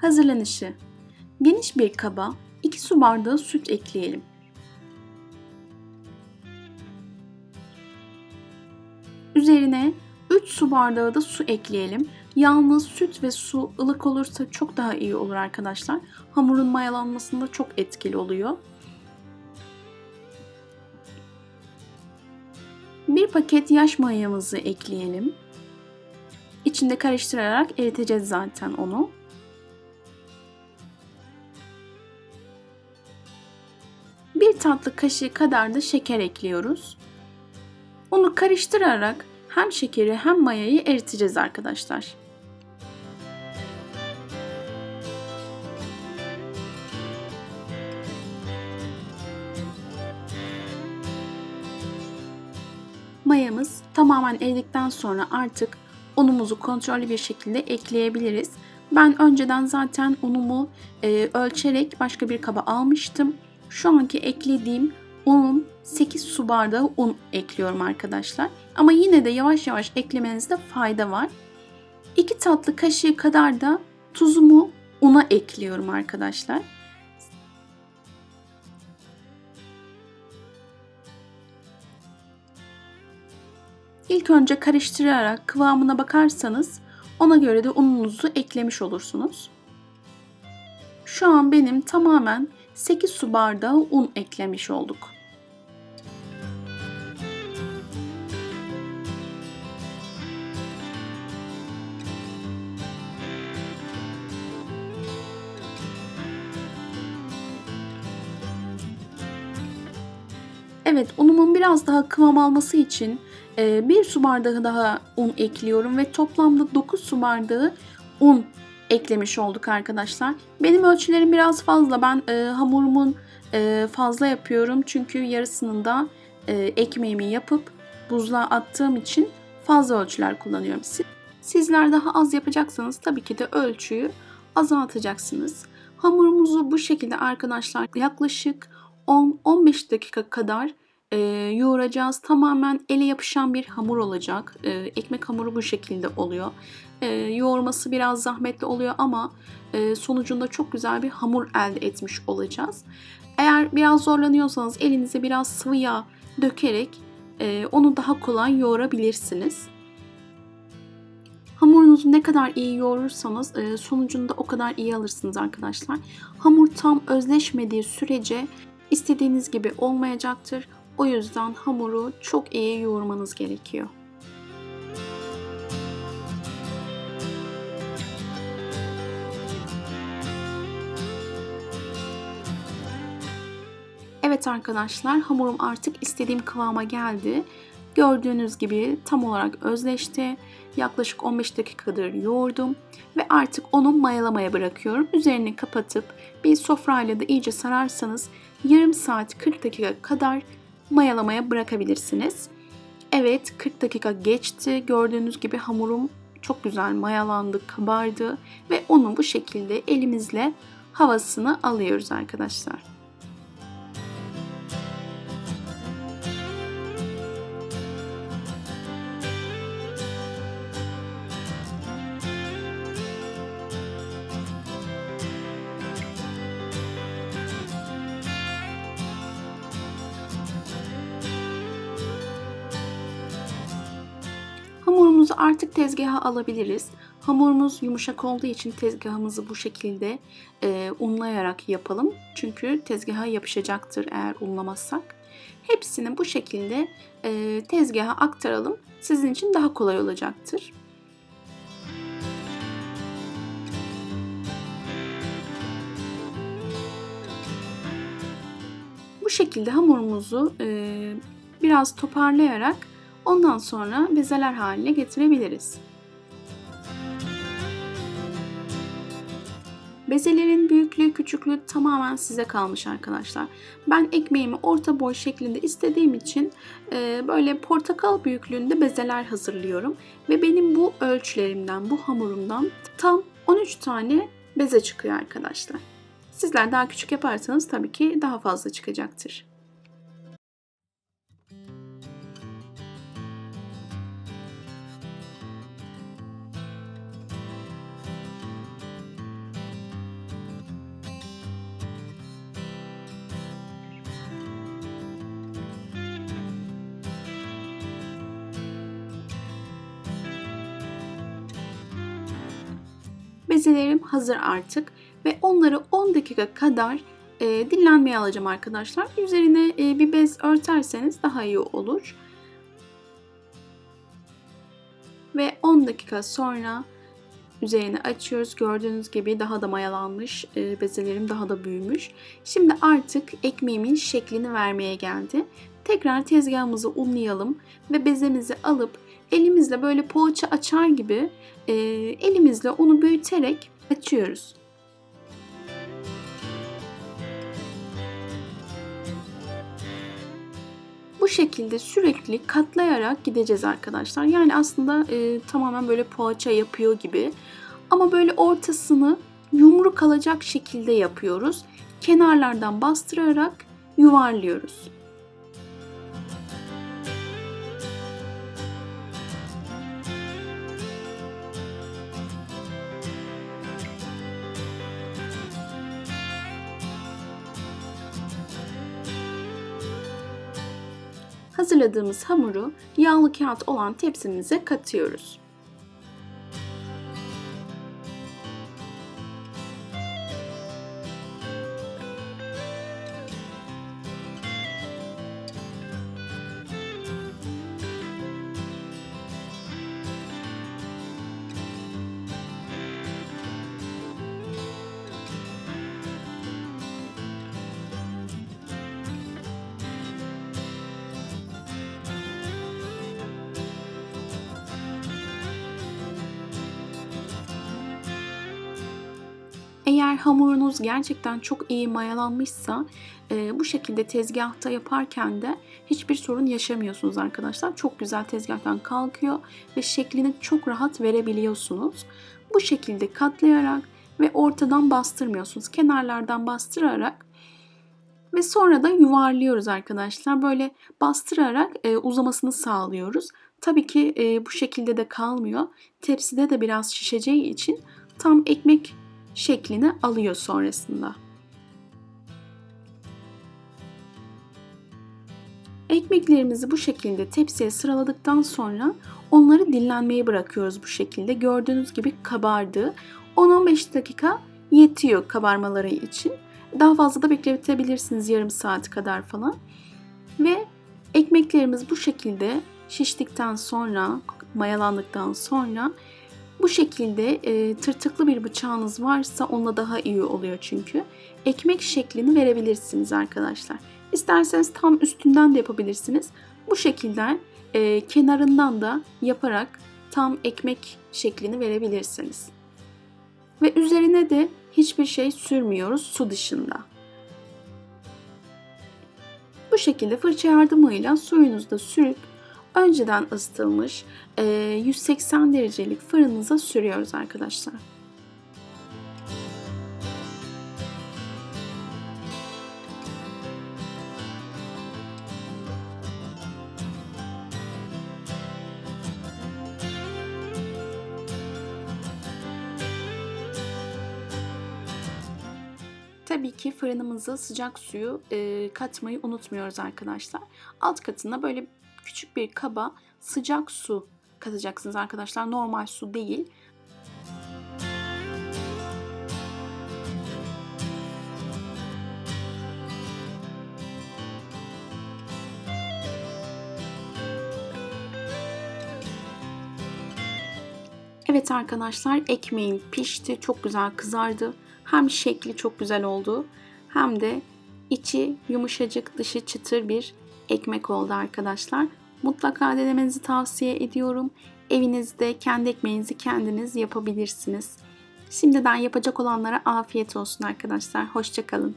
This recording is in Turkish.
Hazırlanışı Geniş bir kaba 2 su bardağı süt ekleyelim. Üzerine 3 su bardağı da su ekleyelim. Yalnız süt ve su ılık olursa çok daha iyi olur arkadaşlar. Hamurun mayalanmasında çok etkili oluyor. Bir paket yaş mayamızı ekleyelim. İçinde karıştırarak eriteceğiz zaten onu. Bir tatlı kaşığı kadar da şeker ekliyoruz. Onu karıştırarak hem şekeri hem mayayı eriteceğiz arkadaşlar. Mayamız tamamen eridikten sonra artık unumuzu kontrollü bir şekilde ekleyebiliriz. Ben önceden zaten unumu e, ölçerek başka bir kaba almıştım. Şu anki eklediğim unum 8 su bardağı un ekliyorum arkadaşlar. Ama yine de yavaş yavaş eklemenizde fayda var. 2 tatlı kaşığı kadar da tuzumu una ekliyorum arkadaşlar. İlk önce karıştırarak kıvamına bakarsanız ona göre de ununuzu eklemiş olursunuz. Şu an benim tamamen 8 su bardağı un eklemiş olduk. Evet unumun biraz daha kıvam alması için e, bir su bardağı daha un ekliyorum ve toplamda 9 su bardağı un eklemiş olduk arkadaşlar. Benim ölçülerim biraz fazla. Ben e, hamurumun e, fazla yapıyorum. Çünkü yarısını da e, ekmeğimi yapıp buzluğa attığım için fazla ölçüler kullanıyorum. Siz, sizler daha az yapacaksanız tabii ki de ölçüyü azaltacaksınız. Hamurumuzu bu şekilde arkadaşlar yaklaşık 10-15 dakika kadar e, yoğuracağız. Tamamen ele yapışan bir hamur olacak. E, ekmek hamuru bu şekilde oluyor. E, yoğurması biraz zahmetli oluyor ama e, sonucunda çok güzel bir hamur elde etmiş olacağız. Eğer biraz zorlanıyorsanız elinize biraz sıvı yağ dökerek e, onu daha kolay yoğurabilirsiniz. Hamurunuzu ne kadar iyi yoğurursanız e, sonucunda o kadar iyi alırsınız arkadaşlar. Hamur tam özleşmediği sürece istediğiniz gibi olmayacaktır. O yüzden hamuru çok iyi yoğurmanız gerekiyor. Evet arkadaşlar hamurum artık istediğim kıvama geldi. Gördüğünüz gibi tam olarak özleşti. Yaklaşık 15 dakikadır yoğurdum ve artık onu mayalamaya bırakıyorum. Üzerini kapatıp bir sofrayla da iyice sararsanız yarım saat 40 dakika kadar mayalamaya bırakabilirsiniz. Evet 40 dakika geçti. Gördüğünüz gibi hamurum çok güzel mayalandı, kabardı ve onu bu şekilde elimizle havasını alıyoruz arkadaşlar. Hamurumuzu artık tezgaha alabiliriz. Hamurumuz yumuşak olduğu için tezgahımızı bu şekilde e, unlayarak yapalım. Çünkü tezgaha yapışacaktır eğer unlamazsak. Hepsini bu şekilde e, tezgaha aktaralım. Sizin için daha kolay olacaktır. Bu şekilde hamurumuzu e, biraz toparlayarak Ondan sonra bezeler haline getirebiliriz. Bezelerin büyüklüğü küçüklüğü tamamen size kalmış arkadaşlar. Ben ekmeğimi orta boy şeklinde istediğim için e, böyle portakal büyüklüğünde bezeler hazırlıyorum. Ve benim bu ölçülerimden, bu hamurumdan tam 13 tane beze çıkıyor arkadaşlar. Sizler daha küçük yaparsanız tabii ki daha fazla çıkacaktır. Bezelerim hazır artık ve onları 10 dakika kadar e, dinlenmeye alacağım arkadaşlar. Üzerine e, bir bez örterseniz daha iyi olur. Ve 10 dakika sonra üzerini açıyoruz. Gördüğünüz gibi daha da mayalanmış. E, bezelerim daha da büyümüş. Şimdi artık ekmeğimin şeklini vermeye geldi. Tekrar tezgahımızı unlayalım ve bezemizi alıp elimizle böyle poğaça açar gibi e, elimizle onu büyüterek açıyoruz. Bu şekilde sürekli katlayarak gideceğiz arkadaşlar. Yani aslında e, tamamen böyle poğaça yapıyor gibi. Ama böyle ortasını yumru kalacak şekilde yapıyoruz. Kenarlardan bastırarak yuvarlıyoruz. Hazırladığımız hamuru yağlı kağıt olan tepsimize katıyoruz. Eğer hamurunuz gerçekten çok iyi mayalanmışsa e, bu şekilde tezgahta yaparken de hiçbir sorun yaşamıyorsunuz arkadaşlar. Çok güzel tezgahtan kalkıyor ve şeklini çok rahat verebiliyorsunuz. Bu şekilde katlayarak ve ortadan bastırmıyorsunuz. Kenarlardan bastırarak ve sonra da yuvarlıyoruz arkadaşlar. Böyle bastırarak e, uzamasını sağlıyoruz. Tabii ki e, bu şekilde de kalmıyor. Tepside de biraz şişeceği için tam ekmek şeklini alıyor sonrasında. Ekmeklerimizi bu şekilde tepsiye sıraladıktan sonra onları dinlenmeye bırakıyoruz bu şekilde. Gördüğünüz gibi kabardı. 10-15 dakika yetiyor kabarmaları için. Daha fazla da bekletebilirsiniz yarım saat kadar falan. Ve ekmeklerimiz bu şekilde şiştikten sonra, mayalandıktan sonra bu şekilde e, tırtıklı bir bıçağınız varsa onunla daha iyi oluyor çünkü. Ekmek şeklini verebilirsiniz arkadaşlar. İsterseniz tam üstünden de yapabilirsiniz. Bu şekilde e, kenarından da yaparak tam ekmek şeklini verebilirsiniz. Ve üzerine de hiçbir şey sürmüyoruz su dışında. Bu şekilde fırça yardımıyla suyunuzu da sürüp önceden ısıtılmış 180 derecelik fırınınıza sürüyoruz arkadaşlar. Tabii ki fırınımıza sıcak suyu e, katmayı unutmuyoruz arkadaşlar. Alt katına böyle küçük bir kaba sıcak su katacaksınız arkadaşlar. Normal su değil. Evet arkadaşlar ekmeğim pişti. Çok güzel kızardı. Hem şekli çok güzel oldu hem de içi yumuşacık dışı çıtır bir ekmek oldu arkadaşlar. Mutlaka denemenizi tavsiye ediyorum. Evinizde kendi ekmeğinizi kendiniz yapabilirsiniz. Şimdiden yapacak olanlara afiyet olsun arkadaşlar. Hoşçakalın.